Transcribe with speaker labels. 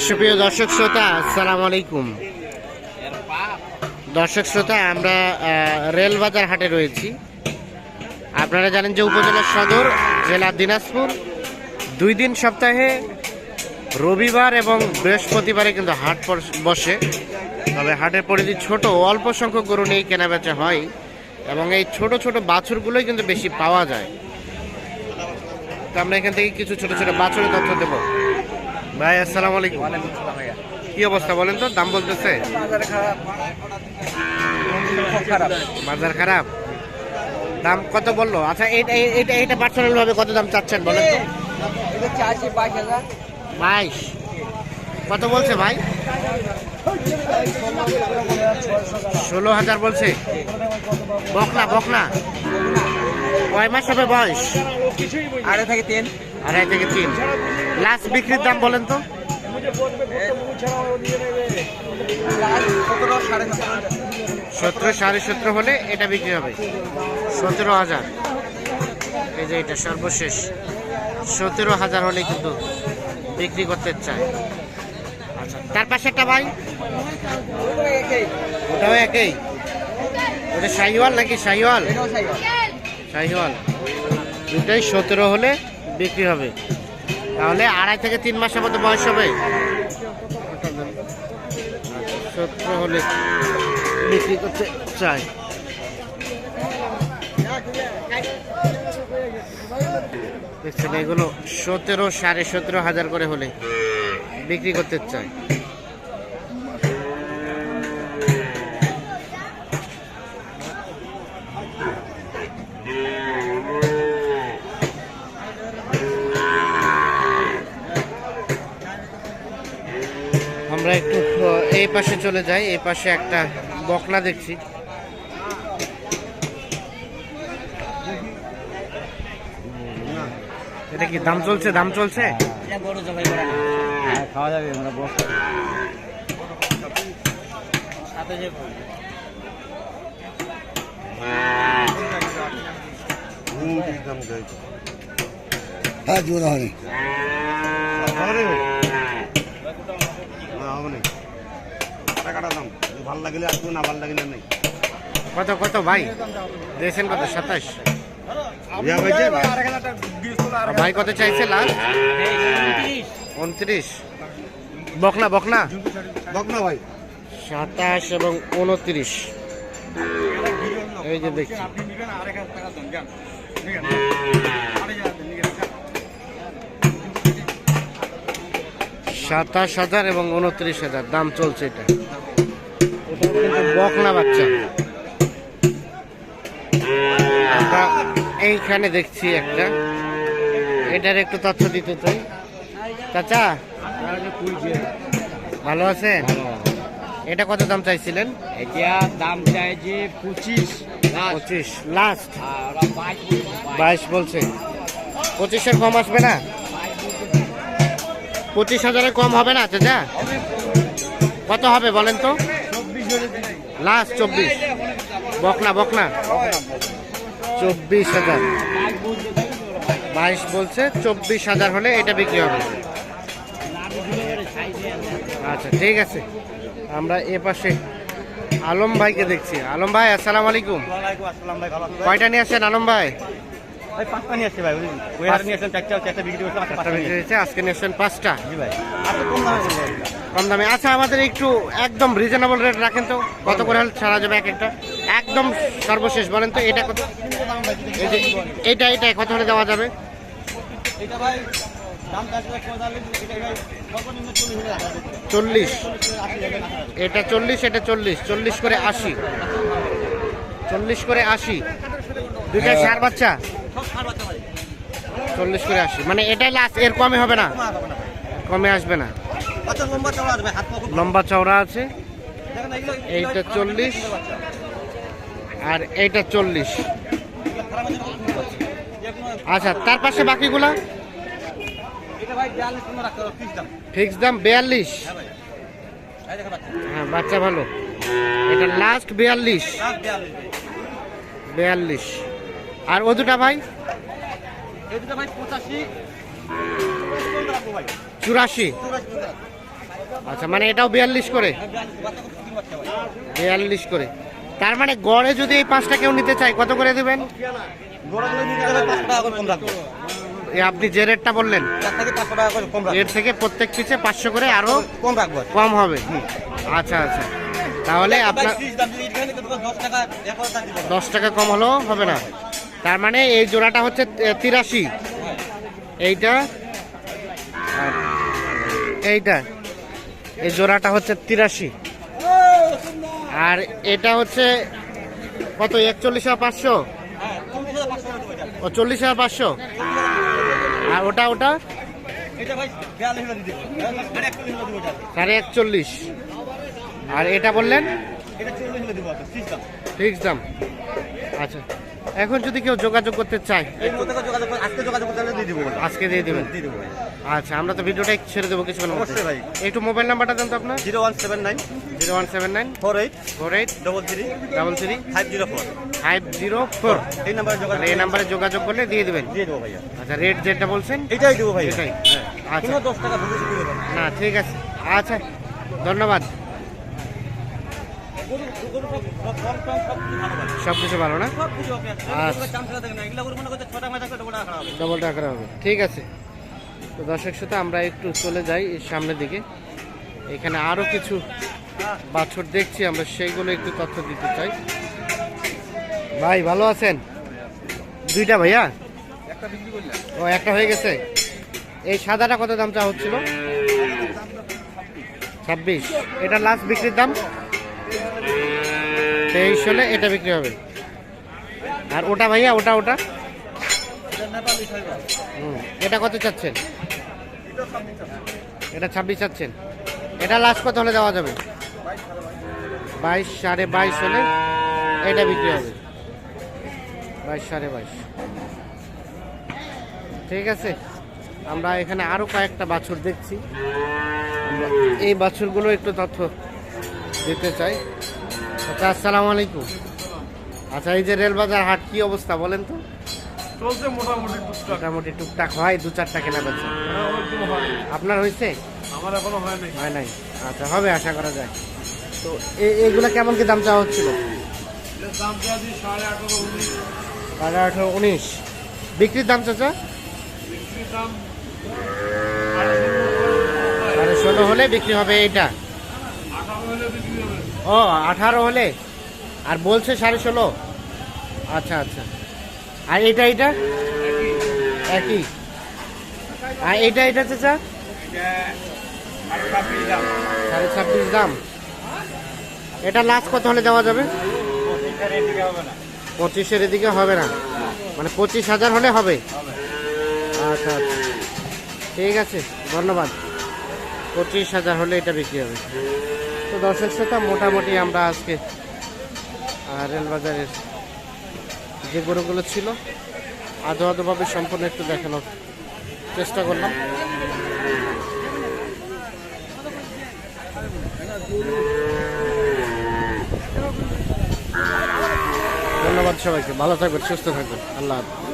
Speaker 1: সুপ্রিয় দর্শক শ্রোতা, আসসালামু আলাইকুম। দর্শক শ্রোতা, আমরা রেলবাজার হাটে রয়েছি। আপনারা জানেন যে উপজেলা সদর জেলা দিনাজপুর। দুই দিন সপ্তাহে রবিবার এবং বৃহস্পতিবারে কিন্তু হাট বসে তবে হাটের পরিধি ছোট, অল্প সংখ্যক গরু নিয়ে কেনাবেচা হয় এবং এই ছোট ছোট বাছুরগুলোই কিন্তু বেশি পাওয়া যায়। তো আমরা এখান থেকে কিছু ছোট ছোট বাছুরের তথ্য দেবো। ভাই, আসসালামু আলাইকুম। কি অবস্থা বলেন তো, দাম বলতেছে? বাজার খারাপ। দাম কত বলল? আচ্ছা এটা এটা এটা পার্সোনাল ভাবে কত দাম চাচ্ছেন বলেন তো? বাইশ। কত বলছে ভাই? ষোলো হাজার বলছে। বকনা বকনা। কয় মাস হবে বয়স?
Speaker 2: আড়াই থেকে তিন।
Speaker 1: আড়াই থেকে তিন। লাস্ট বিক্রির দাম বলেন তো।
Speaker 2: সতেরো সাড়ে সতেরো
Speaker 1: হলে এটা বিক্রি হবে। সতেরো হাজার। এই যে এটা সর্বশেষ। সতেরো হাজার হলে কিন্তু বিক্রি করতে চায়। আচ্ছা তার পাশে একটা ভাই। ওটাও একই। ওটা শাহিওয়াল নাকি শাহিওয়াল? শাহিওয়াল। দুটাই সতেরো হলে বিক্রি হবে। তাহলে আড়াই থেকে তিন মাসের মধ্যে বয়স হবে। হলে বিক্রি করতে চাই। দেখছেন, এগুলো সতেরো সাড়ে সতেরো হাজার করে হলে বিক্রি করতে চাই। আমরা একটু এই পাশে চলে যাই এই পাশে একটা বকনা দেখছি। এটা কি দাম চলছে? দাম চলছে?
Speaker 2: না খাওয়া যাবে আমরা বস। সাথে যে
Speaker 3: হ্যাঁ জোর হয়নি
Speaker 4: ভালো লাগিলে আসব না ভালো লাগিলে নেই
Speaker 1: কত কত ভাই? দিয়েছেন কত? সাতাশ ভাই। কত চাইছে লাস্ট উনত্রিশ বকনা বকনা।
Speaker 4: বক না ভাই।
Speaker 1: সাতাশ এবং উনত্রিশ। এই যে দেখছি। সাতাশ হাজার এবং উনত্রিশ হাজার। দাম চলছে এটা। বকনা বাচ্চা। এইখানে দেখছি একটা। এটার একটু তথ্য দিতে চাই। চাচা ভালো আছেন? এটা কত দাম চাইছিলেন?
Speaker 2: এটা দাম চাই যে পঁচিশ।
Speaker 1: পঁচিশ। লাস্ট।
Speaker 2: বাইশ
Speaker 1: বলছে। পঁচিশের কম আসবে না? পঁচিশ হাজারে কম হবে না চাচা? কত হবে বলেন তো? লাস্ট চব্বিশ। বকনা বকনা। চব্বিশ হাজার। বাইশ বলছে চব্বিশ হাজার হলে এটা বিক্রি হবে। আচ্ছা ঠিক আছে। আমরা এ পাশে আলম ভাইকে দেখছি। আলম ভাই আসসালামু আলাইকুম। কয়টা নিয়ে আসেন আলম ভাই?
Speaker 4: ভাই পাঁচটা নিয়ে আসছে ভাই বুঝলেন? ওই হাটে নিয়ে চারটা চারটা বিক্রি
Speaker 1: পাঁচটা বিক্রি হয়েছে আজকে নিয়ে আসছেন পাঁচটা।
Speaker 4: জি ভাই। আপনি কম দামে
Speaker 1: কম দামে। আচ্ছা আমাদের একটু একদম রিজনেবল রেট রাখেন তো। কত করে হলে ছাড়া যাবে এক একটা? একদম সর্বশেষ বলেন তো এটা কত? এইটা এটা কত হলে দেওয়া যাবে?
Speaker 4: এটা ভাই এটা চল্লিশ
Speaker 1: এটা চল্লিশ এটা চল্লিশ চল্লিশ করে আশি। চল্লিশ করে আশি। দুইটা সার বাচ্চা? চল্লিশ করে আশি। মানে এটাই লাস্ট এর কমে হবে না?
Speaker 4: কমা
Speaker 1: আসবে না।
Speaker 4: লম্বা চওড়া আছে খুব
Speaker 1: লম্বা চওড়া আছে। এইটা চল্লিশ। আর এইটা চল্লিশ। আচ্ছা তার পাশে বাকিগুলা?
Speaker 4: ফিক্স দাম।
Speaker 1: বিয়াল্লিশ।
Speaker 4: হ্যাঁ দেখেন বাচ্চা।
Speaker 1: হ্যাঁ ভালো। এটা লাস্ট বিয়াল্লিশ।
Speaker 4: বিয়াল্লিশ।
Speaker 1: আর ও দুটা ভাই?
Speaker 4: এই দুটো ভাই পঁচাশি।
Speaker 1: চুরাশি। আচ্ছা মানে এটাও বিয়াল্লিশ করে? বিয়াল্লিশ করে। তার মানে গড়ে যদি এই পাঁচটা কেউ নিতে চায় কত করে দেবেন? আপনি যে রেটটা বললেন এর থেকে প্রত্যেক পিছে পাঁচশো করে আরও
Speaker 4: কম রাখব
Speaker 1: কম হবে। আচ্ছা আচ্ছা। তাহলে আপনার।
Speaker 4: দশ টাকা
Speaker 1: কম হলেও হবে না। তার মানে এই জোড়াটা হচ্ছে তিরাশি। এইটা এইটা এই জোড়াটা হচ্ছে তিরাশি। আর এটা হচ্ছে কত একচল্লিশ হাজার পাঁচশো। ও চল্লিশ হাজার পাঁচশো। আর ওটা ওটা।
Speaker 4: সাড়ে একচল্লিশ।
Speaker 1: আর এটা বললেন। ফিক্স দাম। আচ্ছা। এখন যদি কেউ যোগাযোগ করতে চায়
Speaker 4: আজকে দিয়ে দেবো
Speaker 1: আজকে দিয়ে দেবেন। আচ্ছা আমরা তো ভিডিওটা ছেড়ে দেবো
Speaker 4: কিছু ভাই।
Speaker 1: একটু মোবাইল নাম্বারটা দেন তো আপনার।
Speaker 4: Zero one seven nine.
Speaker 1: Zero one seven nine.
Speaker 4: Four eight.
Speaker 1: Four eight
Speaker 4: double three
Speaker 1: double three
Speaker 4: five zero four
Speaker 1: five zero four
Speaker 4: এই নাম্বারে যোগাযোগ
Speaker 1: এই নাম্বারে যোগাযোগ করলে দিয়ে দেবেন।
Speaker 4: দিয়ে দেবো ভাইয়া।
Speaker 1: আচ্ছা রেট যেটা বলছেন
Speaker 4: এটাই দেবো ভাই
Speaker 1: এটাই। আচ্ছা।
Speaker 4: দশ টাকা
Speaker 1: না ঠিক আছে। আচ্ছা ধন্যবাদ।
Speaker 4: সব কিছু ভালো ভাই
Speaker 1: সব কিছু ভালো না?
Speaker 4: সব কিছু ওকে আছে
Speaker 1: আচ্ছা।
Speaker 4: ডবল টাকা হবে।
Speaker 1: ডবল টাকা হবে। ঠিক আছে। তো দর্শক সাথে আমরা একটু চলে যাই সামনের দিকে। এখানে আরও কিছু বাছর দেখছি আমরা সেইগুলো একটু তথ্য দিতে চাই। ভাই ভালো আছেন? দুইটা ভাইয়া? ও একটা হয়ে গেছে। এই সাদাটা কত দাম চা হচ্ছিল? ছাব্বিশ। এটা লাস্ট বিক্রির দাম? তেইশ হলে এটা বিক্রি হবে। আর ওটা ভাইয়া, ওটা ওটা? এটা কত চাচ্ছেন? এটা ছাব্বিশ চাচ্ছেন। এটা লাস্ট কত হলে দেওয়া যাবে? বাইশ সাড়ে বাইশ হলে এটা বিক্রি হবে। বাইশ সাড়ে বাইশ। ঠিক আছে? আমরা এখানে আরও কয়েকটা বাছুর দেখছি। এই বাছুরগুলো একটু তথ্য দিতে চাই। আচ্ছা আসসালামু আলাইকুম। আচ্ছা এই যে রেলবাজার হাট কি অবস্থা বলেন তো?
Speaker 5: চলছে মোটামুটি টুকটাক।
Speaker 1: মোটামুটি টুকটাক হয় দু চারটা কেনা বেচা।
Speaker 5: হ্যাঁ,
Speaker 1: আপনার হয়েছে?
Speaker 5: আমার এখনও হয় নাই।
Speaker 1: হয় নাই। আচ্ছা হবে আশা করা যায়। তো এ- এগুলা কেমন কি দাম চাওয়া হচ্ছিল?
Speaker 5: দাম চাওয়া সাড়ে আঠারো উনিশ।
Speaker 1: সাড়ে আঠারো উনিশ। বিক্রির দাম চাচা?
Speaker 5: বিক্রির দাম
Speaker 1: সাড়ে ষোলো হলে বিক্রি হবে এইটা।
Speaker 5: আঠারো হলে বিক্রি
Speaker 1: ও, আঠারো হলে? আর বলছে সাড়ে ষোলো? আচ্ছা আচ্ছা। আর এটা এটা একই। আর এটা এটা চাচা? সাড়ে ছাব্বিশ দাম। এটা লাস্ট কত হলে দেওয়া যাবে? পঁচিশের এদিকে হবে না। মানে পঁচিশ হাজার হলে হবে। আচ্ছা আচ্ছা। ঠিক আছে, ধন্যবাদ। পঁচিশ হাজার হলে এটা বিক্রি হবে। তো দর্শক শ্রোতা, মোটামুটি আমরা আজকে রেলবাজারের যে গরুগুলো ছিল, আদো আদোভাবে সম্পূর্ণ একটু দেখানোর চেষ্টা করলাম। ধন্যবাদ সবাইকে, ভালো থাকবেন, সুস্থ থাকবেন, আল্লাহ হাফেজ।